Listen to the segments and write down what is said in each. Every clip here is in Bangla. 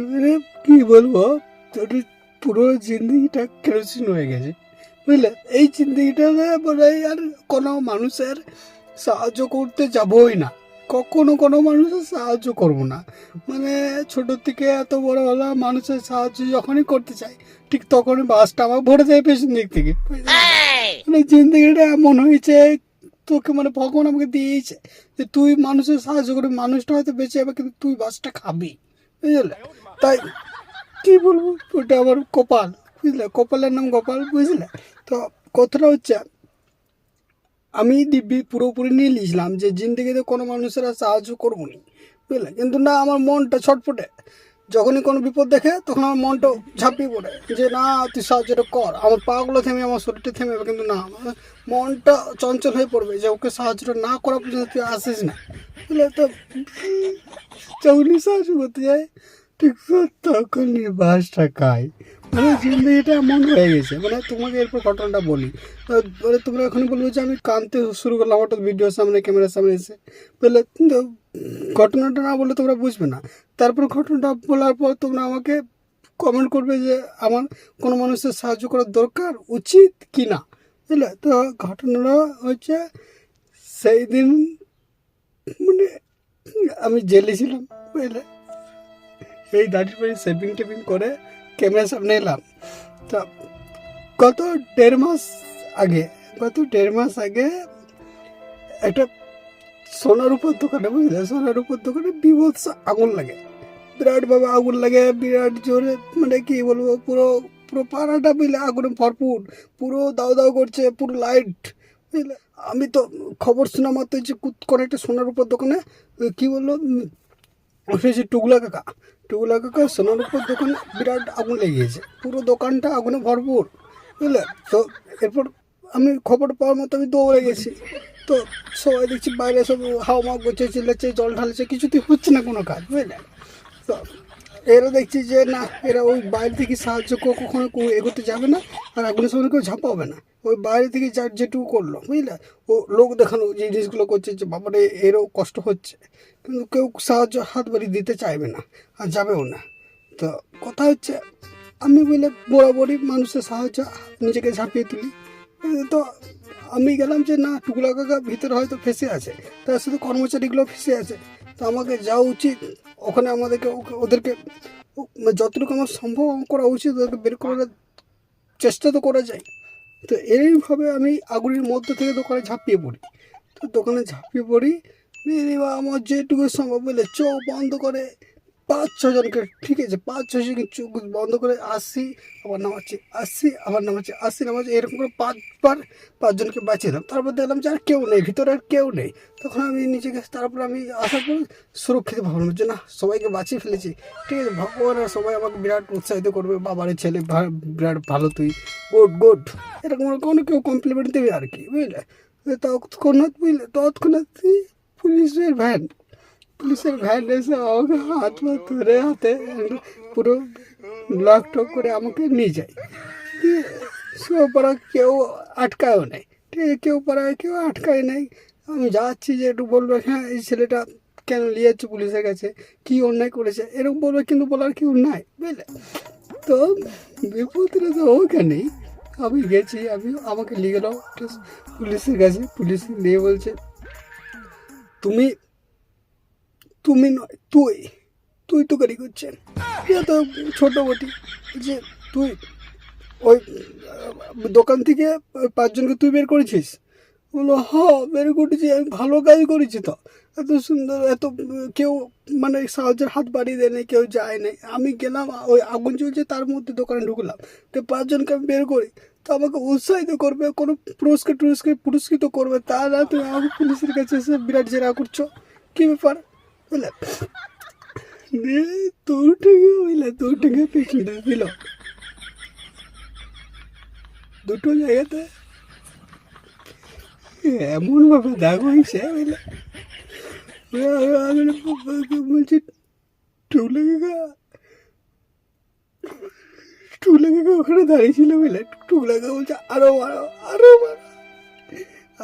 এবারে কি বলব? তোর পুরো জিন্দগিটা কেরোসিন হয়ে গেছে বুঝলে? এই জিন্দগিটাতে মানে আর কোনো মানুষের সাহায্য করতে যাবই না। কখনো কোনো মানুষের সাহায্য করব না। মানে ছোট থেকে এত বড় হলাম মানুষের সাহায্য যখনই করতে চাই ঠিক তখনই বাসটা আমার ভরে দেয় পেছন দিক থেকে মানে জিন্দগিটা এমন হয়েছে তোকে মানে ভগবান আমাকে দিয়েছে যে তুই মানুষের সাহায্য করে মানুষটা হয়তো বেঁচে যাবে কিন্তু তুই বাসটা খাবি বুঝলে? তাই কি বলব, ওটা আমার কপাল, বুঝলে? কপালের নাম গোপাল, বুঝলে? তো কথাটা হচ্ছে, আমি দিব্যি পুরোপুরি নিয়ে নিয়েছিলাম যে জিন্দগিতে কোনো মানুষের আর সাহায্য করব নি, বুঝলে? কিন্তু না, আমার মনটা ছটফটে। যখনই কোনো বিপদ দেখে, তখন আমার মনটা ঝাঁপিয়ে পড়ে যে, না, তুই সাহায্যটা কর। আমার পাগুলো থেমে, আমার শরীরটা থেমে যাবে। কিন্তু না, আমার মনটা চঞ্চল হয়ে পড়বে যে, ওকে সাহায্যটা না করা পর্যন্ত তুই আসিস না। বুঝলে? তো যখনই সাহায্য করতে যায় তখনই মানে হয়ে গেছে। মানে তোমাকে এরপর ঘটনাটা বলি। মানে তোমরা এখন যে আমি শুরু করলাম সামনে সামনে এসে। ঘটনাটা না তোমরা বুঝবে না। তারপর ঘটনাটা বলার পর তোমরা আমাকে কমেন্ট করবে যে, আমার কোনো মানুষের সাহায্য করার দরকার উচিত কি না? বুঝলে? তো ঘটনাটা হচ্ছে সেই দিন মানে আমি জেলে ছিলাম, বুঝলে? এই দাঁড়িয়ে পরে সেভিং টেভিং করে ক্যামেরার সামনে এলাম। তা গত দেড় মাস আগে, গত দেড় মাস আগে একটা সোনার উপর দোকানে বুঝলে, সোনার উপর দোকানে বিভৎস আগুন লাগে। বিরাটভাবে আগুন লাগে, বিরাট জোরে মানে কি বলব, পুরো পুরো পাড়াটা বুঝলে আগুনে ভরপুর, পুরো দাও দাও করছে, পুরো লাইট বুঝলে? আমি তো খবর শোনা মাত্র যে করে একটা সোনার উপর দোকানে, কী বলল? উম, টুকলা কাকা। টুকলা কাকা সোনার উপর দোকানে বিরাট আগুন লেগেছে। গেছে পুরো দোকানটা আগুনে ভরপুর বুঝলে? তো এরপর আমি খবর পাওয়ার মতো আমি দৌড়ে গেছি। তো সবাই দেখছি বাইরে সব হাওয়া মা করছে চিল্লাচ্ছে জল ঢালছে কিছুতেই হচ্ছে না কোনো কাজ বুঝলে? তো এরা দেখছি যে না, এরা ওই বাইরে থেকে সাহায্য কখনো এগোতে যাবে না, আর আগুনের সামনে কেউ ঝাঁপাবে না। ওই বাইরে থেকে যার যেটুকু করল, বুঝলে? ও লোক দেখানো, যে জিনিসগুলো করছে, যে বাবারে, এরও কষ্ট হচ্ছে। কিন্তু কেউ সাহায্য হাত বাড়িয়ে দিতে চাইবে না, আর যাবেও না। তো কথা হচ্ছে, আমি বলে বরাবরই মানুষের সাহায্য নিজেকে ঝাঁপিয়ে তুলি। তো আমি গেলাম যে না, টুকলা কাকা ভিতরে হয়তো ফেসে আছে, তার সাথে কর্মচারীগুলো ফেসে আছে। তো আমাকে যাওয়া উচিত। ওখানে আমাদেরকে ওদেরকে মানে যতটুকু আমার সম্ভব করা উচিত, ওদেরকে বের করার চেষ্টা তো করা যায়। তো এইভাবে আমি আগুনের মধ্যে থেকে দোকানে ঝাঁপিয়ে পড়ি। তো দোকানে ঝাঁপিয়ে পড়ি আমার যেটুকু সম্ভব বলে চোখ বন্ধ করে পাঁচ ছজনকে ঠিক আছে পাঁচ ছজনকে চোখ বন্ধ করে আসি, আবার নামাচ্ছি, আসি, আবার নামাচ্ছি, আসি, নামাচ্ছি, এরকম করে পাঁচবার পাঁচজনকে বাঁচিয়ে তারপর দেখলাম যে আর কেউ নেই, ভিতরে আর কেউ নেই। তখন আমি নিজেকে তারপর আমি আসার পর সুরক্ষিত ভাবলাম যে না, সবাইকে বাঁচিয়ে ফেলেছি। ঠিক আছে, ভগবান আর সবাই আমাকে বিরাট উৎসাহিত করবে, বাবারে ছেলে বিরাট ভালো তুই, গুড গুড। এরকম কোনো কেউ কমপ্লিমেন্ট দেবে আর কি, বুঝলে? তৎক্ষণাৎ বুঝলে? তৎক্ষণাৎ পুলিশের ভ্যান পুলিশের ভ্যান এসে আমাকে হাত পা ধরে হাতে পুরো লক টক করে আমাকে নিয়ে যায়। দিয়ে পাড়া কেউ আটকায়ও নেই। ঠিক আছে কেউ পাড়ায় কেউ আটকায় নেই। আমি যাচ্ছি যে একটু বলবে হ্যাঁ এই ছেলেটা কেন নিয়ে যাচ্ছে পুলিশের কাছে? কী অন্যায় করেছে? এরকম বলবে, কিন্তু বলার কেউ নাই, বুঝলে? তো বিপদটা তো ওখানেই। আমি গেছি, আমি, আমাকে নিয়ে গেল। পুলিশের কাছে, পুলিশ নিয়ে বলছে, তুমি তুমি নয়, তুই তুই তো গাড়ি করছেন এটা তো ছোট বটি, যে তুই ওই, দোকান থেকে পাঁচজনকে তুই বের করেছিস? বলল, হ, বের করেছি, আমি ভালো কাজ করেছি তো। এত সুন্দর, এত কেউ মানে সাহায্যের হাত বাড়িয়ে দেয় নাই, কেউ যায় নাই। আমি গেলাম, ওই আগুন চলছে তার মধ্যে দোকানে ঢুকলাম। তো পাঁচজনকে আমি বের করি। তো আমাকে উৎসাহিত করবে, কোনো পুরস্কার টুরস্কার পুরস্কৃত করবে, তা না, তুমি আমাকে পুলিশের কাছে এসে বিরাট জেরা করছ। কী ব্যাপার? বুঝলে দিয়ে দু টাকা দুটো জায়গাতে এমনভাবে দাগ হয়েছে বুঝলে বলছি টুলে কাকা টুলে কাকা ওখানে দাঁড়িয়ে ছিল বুঝলে টুকলা কাকা বলছে, আরও মারো আরও মারো।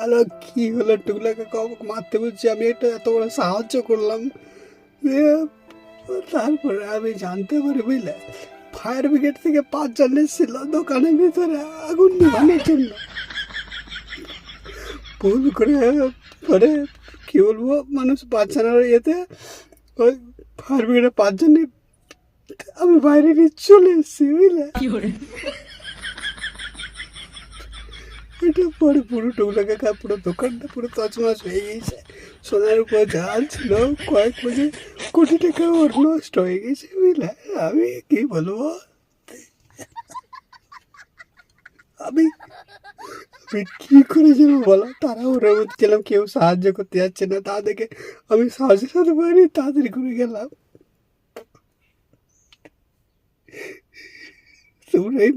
আলো, কি হলো? টুকলা কাকা আমাকে মারতে বলছে, আমি একটা এত বড় সাহায্য করলাম। তারপরে আমি জানতে পারি, বুঝলে? ফায়ার ব্রিগেড থেকে পাঁচজন এসেছিল দোকানের ভিতরে, আগুন নিভানোর জন্য। ভুল করে করে, কি বলব, মানুষ বাচ্চারা ইয়েতে ওই ফায়ার ব্রিগেডে পাঁচজনই, আমি বাইরে নিয়ে চলে এসেছি, বুঝলে? এটা পরে পুরো টুকটাকে খা পুরো দোকানটা পুরো তছনছ হয়ে গেছে। সোনার উপর জাল ছিল, কয়েক বছর কোটি টাকা ওর নষ্ট হয়ে গেছে বুঝলে? আমি কি বলব? আমি আমি কি করে যাব বলো? তারা ওরা ছিলাম কেউ সাহায্য করতে যাচ্ছে না। তা দেখে আমি সাহায্যের সাথে পারি তাড়াতাড়ি করে গেলাম। তোমরাই